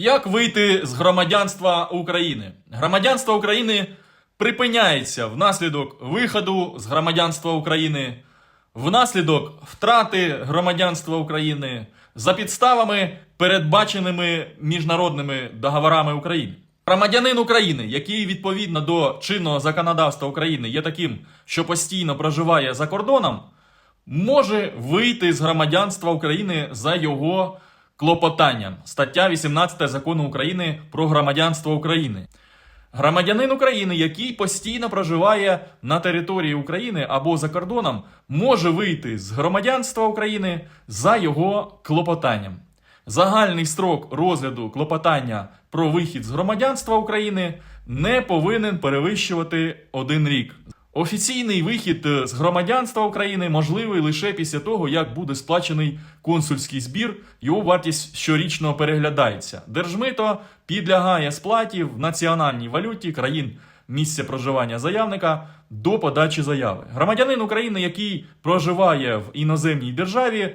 Як вийти з громадянства України? Громадянство України припиняється внаслідок виходу з громадянства України, внаслідок втрати громадянства України за підставами, передбаченими міжнародними договорами України. Громадянин України, який відповідно до чинного законодавства України є таким, що постійно проживає за кордоном, може вийти з громадянства України за його клопотанням. Стаття 18 закону України про громадянство України. Громадянин України, який постійно проживає на території України або за кордоном, може вийти з громадянства України за його клопотанням. Загальний строк розгляду клопотання про вихід з громадянства України не повинен перевищувати один рік. Офіційний вихід е, з громадянства України можливий лише після того, як буде сплачений консульський збір. Його вартість щорічно переглядається. Держмито підлягає сплаті в національній валюті країн місця проживання заявника до подачі заяви. Громадянин України, який проживає в іноземній державі,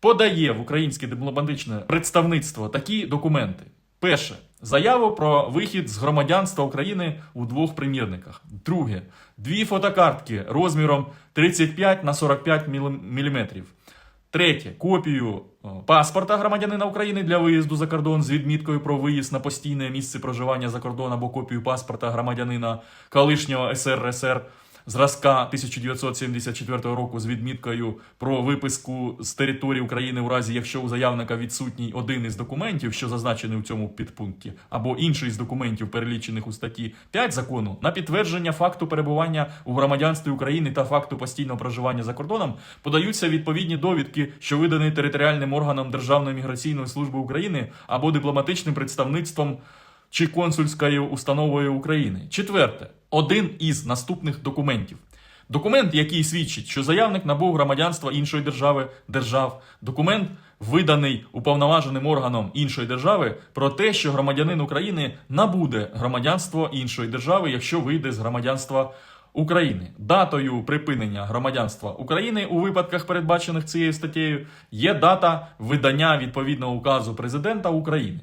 подає в українське дипломатичне представництво такі документи. Перше заяву про вихід з громадянства України у двох примірниках. Друге дві фотокартки розміром 35 на 45 мм. Третє копію паспорта громадянина України для виїзду за кордон з відміткою про виїзд на постійне місце проживання за кордон або копію паспорта громадянина колишнього СРСР зразка 1974 року з відміткою про виписку з території України у разі, якщо у заявника відсутній один із документів, що зазначений у цьому підпункті, або інший з документів, перелічених у статті 5 закону, на підтвердження факту перебування у громадянстві України та факту постійного проживання за кордоном подаються відповідні довідки, що видані територіальним органам Державної міграційної служби України або дипломатичним представництвом чи консульською установою України. Четверте, один із наступних документів. Документ, який свідчить, що заявник набув громадянства іншої держави, держав, документ, виданий уповноваженим органом іншої держави, про те, що громадянин України набуде громадянство іншої держави, якщо вийде з громадянства України. Датою припинення громадянства України у випадках, передбачених цією статтею, є дата видання відповідного указу президента України.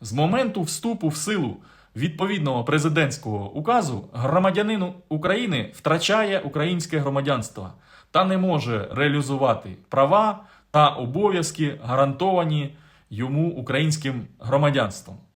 З моменту вступу в силу відповідного президентського указу громадянин України втрачає українське громадянство та не може реалізувати права та обов'язки, гарантовані йому українським громадянством.